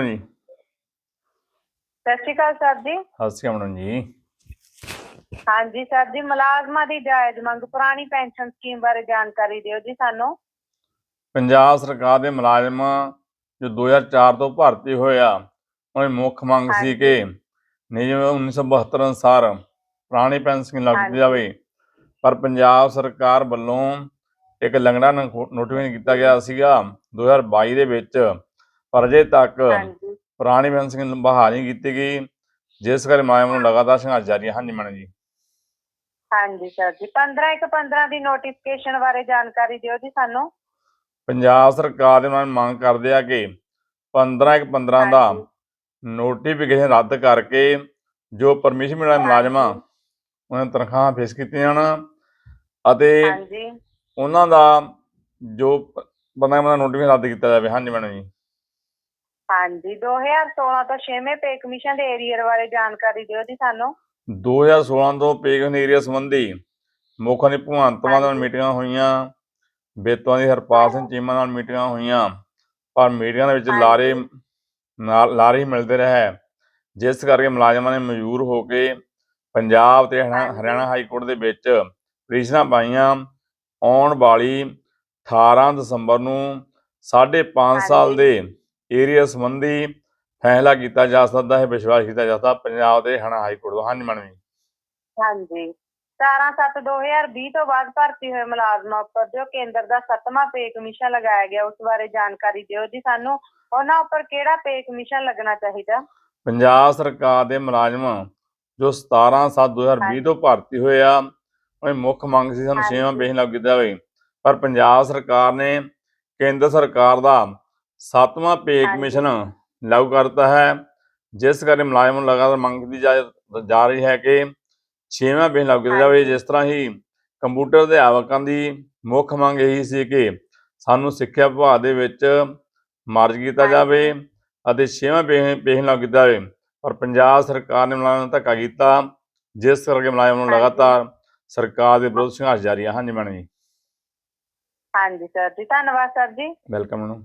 Madam ਜੀ ਸਤਿ ਸ਼੍ਰੀ ਅਕਾਲ sir ਜੀ ਸਤਿ ਸ਼੍ਰੀ ਅਕਾਲ ਮੈਡਮ ਜੀ ਹਾਂਜੀ ਸਰ ਜੀ ਮੁਲਾਜ਼ਮਾਂ ਦੀ ਜਾਇਜ਼ ਮੰਗ ਪੁਰਾਣੀ ਪੈਨਸ਼ਨ ਸਕੀਮ ਬਾਰੇ ਜਾਣਕਾਰੀ ਦਿਓ ਜੀ ਸਾਨੂੰ ਪੰਜਾਬ ਸਰਕਾਰ ਦੇ ਮੁਲਾਜ਼ਮ ਜੋ 2004 ਤੋਂ ਭਰਤੀ ਹੋਏ ਆ ਉਹਨਾਂ ਦੀ ਮੁੱਖ ਮੰਗ ਸੀ। ਕਿ ਨਿਯਮ 1972 ਅਨੁਸਾਰ ਪੁਰਾਣੀ ਪੈਨਸ਼ਨ ਲਾਗੂ। ਜਾਵੇ ਪਰ ਪੰਜਾਬ ਸਰਕਾਰ ਵੱਲੋਂ ਇੱਕ ਲੰਗੜਾ ਨੋਟੀਫਿਕੇਸ਼ਨ ਕੀਤਾ ਗਿਆ ਸੀਗਾ 2022 ਦੇ ਵਿੱਚ ਪਰ ਅਜੇ ਤੱਕ ਹਾਂਜੀ। ਪੁਰਾਣੀ ਪੈਨਸ਼ਨ ਬਹਾਲ ਨਹੀਂ ਕੀਤੀ ਗਈ। ਜਿਸ ਕਰਕੇ ਮੁਲਾਜ਼ਮਾਂ ਨੂੰ ਲਗਾਤਾਰ ਸੰਘਰਸ਼ ਜਾਰੀ ਹੈ। ਹਾਂਜੀ ਮੈਡਮ ਜੀ। ਹਾਂਜੀ ਸਰ ਜੀ। 15 ਇੱਕ 15 ਦੀ ਨੋਟੀਫਿਕੇਸ਼ਨ ਬਾਰੇ ਜਾਣਕਾਰੀ ਦਿਓ ਜੀ ਸਾਨੂੰ। ਪੰਜਾਬ ਸਰਕਾਰ ਦੇ ਨਾਲ ਮੰਗ ਕਰਦੇ ਆ ਕਿ 15 ਇੱਕ 15 ਦਾ ਹਾਂਜੀ। ਨੋਟੀਫਿਕੇਸ਼ਨ ਰੱਦ ਕਰਕੇ ਜੋ ਪਰਮਿਸ਼ਨ ਮਿਲਿਆ ਮੁਲਾਜ਼ਮਾਂ ਹਾਂਜੀ। ਉਹਨਾਂ ਦੀਆਂ ਤਨਖਾਹਾਂ ਫੇਸ ਕੀਤੀਆਂ ਜਾਣ ਅਤੇ ਹਾਂਜੀ। ਉਹਨਾਂ ਦਾ ਜੋ 15 ਦਾ ਨੋਟੀਫਿਕੇਸ਼ਨ ਰੱਦ ਕੀਤਾ ਜਾਵੇ। ਹਾਂਜੀ ਮੈਡਮ ਜੀ। ਹਾਂਜੀ 2016 ਤੋਂ 6ਵੇਂ ਪੇ ਕਮਿਸ਼ਨ ਦੇ ਏਰੀਅਰ ਬਾਰੇ ਜਾਣਕਾਰੀ ਦਿਓ ਜੀ ਸਾਨੂੰ 2016 ਤੋਂ ਪੇਗਨ ਏਰੀਆ ਸੰਬੰਧੀ ਮੁੱਖਾਂ ਦੀ ਭਗਵੰਤ ਮਾਨ ਨਾਲ। ਮੀਟਿੰਗਾਂ ਹੋਈਆਂ ਬੇਤਵਾਂ ਦੀ ਹਰਪਾਲ ਸਿੰਘ ਚੀਮਾ ਨਾਲ ਮੀਟਿੰਗਾਂ ਹੋਈਆਂ ਪਰ ਮੀਟਿੰਗਾਂ ਦੇ ਵਿੱਚ। ਲਾਰੇ ਨਾਲ ਲਾਰੇ ਮਿਲਦੇ ਰਹੇ ਜਿਸ ਕਰਕੇ ਮੁਲਾਜ਼ਮਾਂ ਨੇ ਮਜਬੂਰ ਹੋ ਕੇ ਪੰਜਾਬ ਤੇ। ਹਰਿਆਣਾ ਹਾਈ ਕੋਰਟ ਦੇ ਵਿੱਚ ਪਟੀਸ਼ਨਾਂ ਪਾਈਆਂ ਆਉਣ ਵਾਲੀ 18 ਦਸੰਬਰ ਨੂੰ 5.5 ਸਾਲ। ਦੇ ਏਰੀਆ ਸੰਬੰਧੀ ਫੈਸਲਾ ਕੀਤਾ ਜਾ ਸਕਦਾ ਹੈ ਵਿਸ਼ਵਾਸ ਕੀਤਾ ਜਾ ਸਕਦਾ ਪੰਜਾਬ ਦੇ ਹਰਿਆਣਾ ਹਾਈ ਕੋਰਟ ਹਾਂਜੀ ਜੀ। ਹਾਂਜੀ। 17/7/2020 ਤੋਂ ਬਾਅਦ ਭਰਤੀ ਹੋਏ ਮੁਲਾਜ਼ਮਾਂ ਉੱਪਰ ਜੋ ਕੇਂਦਰ ਦਾ 7ਵਾਂ ਪੇ ਕਮਿਸ਼ਨ ਲਗਾਇਆ ਗਿਆ ਉਸ ਬਾਰੇ ਜਾਣਕਾਰੀ ਦਿਓ ਜੀ ਸਾਨੂੰ। ਉਹਨਾਂ ਉੱਪਰ ਕਿਹੜਾ ਪੇ ਕਮਿਸ਼ਨ ਲੱਗਣਾ ਚਾਹੀਦਾ? ਪੰਜਾਬ ਸਰਕਾਰ ਦੇ ਮੁਲਾਜ਼ਮ ਜੋ 17 7 2020 ਹਾਂਜੀ। ਤੋਂ ਭਰਤੀ ਹੋਏ ਆ ਉਹਦੀ ਮੁੱਖ ਮੰਗ ਸੀ ਸਾਨੂੰ। ਛੇਵਾਂ ਪੇਸ਼ ਲਾਗੂ ਕੀਤਾ ਜਾਵੇ। ਪਰ ਪੰਜਾਬ ਸਰਕਾਰ ਨੇ ਕੇਂਦਰ ਸਰਕਾਰ ਦਾ ਸੱਤਵਾਂ ਪੇ ਹਾਂਜੀ। ਕਮਿਸ਼ਨ ਲਾਗੂ ਕਰਤਾ ਹੈ ਜਿਸ ਕਰਕੇ ਮੁਲਾਜ਼ਮਾਂ ਨੂੰ ਲਗਾਤਾਰ ਮੰਗ ਕੀਤੀ ਜਾ ਰਹੀ ਹੈ ਕਿ ਛੇਵਾਂ ਪੇਸ਼ ਲਾਗੂ ਕੀਤਾ ਜਾਵੇ। ਜਿਸ ਤਰ੍ਹਾਂ ਹੀ ਕੰਪਿਊਟਰ ਅਧਿਆਪਕਾਂ ਦੀ ਮੁੱਖ ਮੰਗ ਇਹੀ ਸੀ ਕਿ ਸਾਨੂੰ ਸਿੱਖਿਆ ਵਿਭਾਗ ਦੇ ਵਿੱਚ ਮਰਜ ਕੀਤਾ। ਜਾਵੇ ਅਤੇ ਛੇਵਾਂ ਪੇ ਲਾਗੂ ਕੀਤਾ ਜਾਵੇ ਪਰ ਪੰਜਾਬ ਸਰਕਾਰ ਨੇ ਮੁਲਾਜ਼ਮਾਂ ਨਾਲ ਧੱਕਾ ਕੀਤਾ ਜਿਸ ਕਰਕੇ ਮੁਲਾਜ਼ਮਾਂ ਨੂੰ। ਲਗਾਤਾਰ ਸਰਕਾਰ ਦੇ ਵਿਰੁੱਧ ਸੰਘਰਸ਼ ਜਾਰੀ ਹੈ ਹਾਂਜੀ ਮੈਡਮ ਜੀ ਹਾਂਜੀ ਸਰ ਜੀ ਧੰਨਵਾਦ ਸਰ ਜੀ ਵੈਲਕਮ ਮੈਡਮ